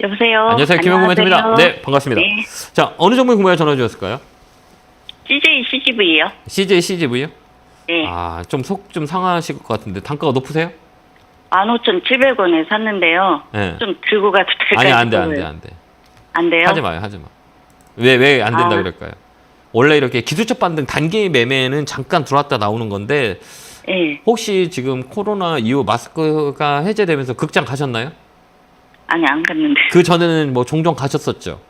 여보세요. 안녕하세요. 김영구 멘토입니다. 안녕하세요. 네, 반갑습니다. 네. 자, 어느 종목에 궁금해 전화 주셨을까요? CJ CGV요. CJ, CGV요? 네. 아, 좀 속 좀 상하실 것 같은데 단가가 높으세요? 15,700원에 샀는데요. 네. 좀 들고 가도 될까요? 아니, 안 돼, 안 돼, 안 돼. 안 돼요? 하지 마요, 하지 마. 왜, 왜 안 된다 아. 그럴까요? 원래 이렇게 기술적 반등 단기 매매는 잠깐 들어왔다 나오는 건데 네. 혹시 지금 코로나 이후 마스크가 해제되면서 극장 가셨나요? 아니, 안 갔는데. 그 전에는 뭐 종종 가셨었죠?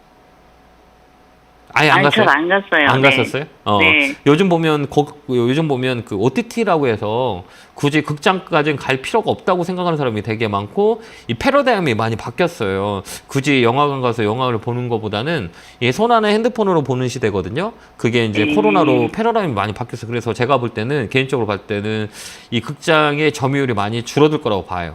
아예 안 아니, 갔어요? 잘안 갔어요. 안 네. 갔었어요? 어. 네. 요즘 보면 거, 요즘 보면 그 OTT라고 해서 굳이 극장까지는 갈 필요가 없다고 생각하는 사람이 되게 많고 이 패러다임이 많이 바뀌었어요. 굳이 영화관 가서 영화를 보는 것보다는 이손 안에 핸드폰으로 보는 시대거든요. 그게 이제 음. 코로나로 패러다임이 많이 바뀌었어요. 그래서 제가 볼 때는 개인적으로 볼 때는 이 극장의 점유율이 많이 줄어들 거라고 봐요.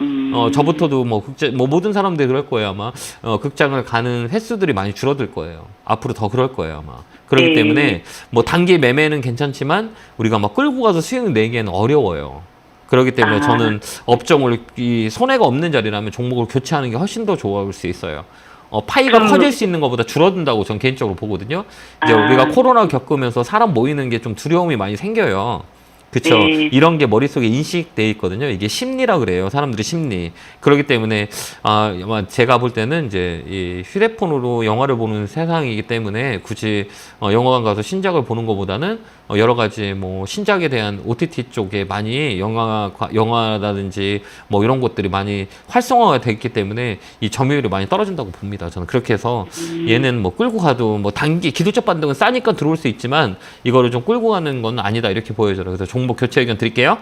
음, 어, 저부터도 뭐 극장, 뭐 모든 사람들이 그럴 거예요 아마. 어, 극장을 가는 횟수들이 많이 줄어들 거예요. 앞으로 더 그럴 거예요 아마. 그렇기 네. 때문에 뭐 단기 매매는 괜찮지만 우리가 막 끌고 가서 수익 내기에는 어려워요. 그렇기 때문에 아. 저는 업종을 이 손해가 없는 자리라면 종목을 교체하는 게 훨씬 더 좋을 수 있어요. 어, 파이가 그럼- 커질 수 있는 것보다 줄어든다고 전 개인적으로 보거든요. 이제 아. 우리가 코로나 겪으면서 사람 모이는 게 좀 두려움이 많이 생겨요. 그쵸. 네. 이런 게 머릿속에 인식돼 있거든요. 이게 심리라 그래요. 사람들이 심리. 그렇기 때문에, 아, 아마 제가 볼 때는 이제 이 휴대폰으로 영화를 보는 세상이기 때문에 굳이 어, 영화관 가서 신작을 보는 것보다는 어, 여러 가지 뭐 신작에 대한 OTT 쪽에 많이 영화, 영화라든지 뭐 이런 것들이 많이 활성화가 돼 있기 때문에 이 점유율이 많이 떨어진다고 봅니다. 저는 그렇게 해서 얘는 뭐 끌고 가도 뭐 단기 기술적 반등은 싸니까 들어올 수 있지만 이거를 좀 끌고 가는 건 아니다 이렇게 보여져요. 그래서 종목 교체 의견 드릴게요.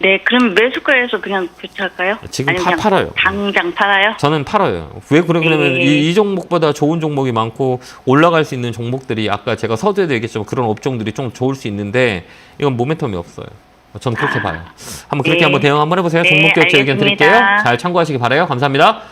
네, 그럼 매수가에서 그냥 교체할까요? 지금 아니면 그냥 팔아요. 당장 팔아요? 저는 팔아요. 왜 그래 그러면 네. 이, 이 종목보다 좋은 종목이 많고 올라갈 수 있는 종목들이 아까 제가 서두에도 얘기했지만 그런 업종들이 좀 좋을 수 있는데 이건 모멘텀이 없어요. 저는 그렇게 봐요. 한번 그렇게 네. 한번 대응 한번 해보세요. 네, 종목 교체 의견 알겠습니다. 드릴게요. 잘 참고하시기 바라요. 감사합니다.